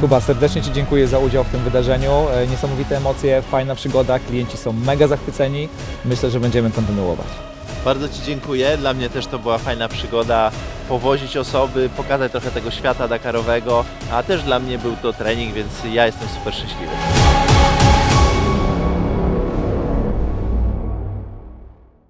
Kuba, serdecznie Ci dziękuję za udział w tym wydarzeniu. E, niesamowite emocje, fajna przygoda, klienci są mega zachwyceni. Myślę, że będziemy kontynuować. Bardzo Ci dziękuję. Dla mnie też to była fajna przygoda. Powozić osoby, pokazać trochę tego świata Dakarowego, a też dla mnie był to trening, więc ja jestem super szczęśliwy.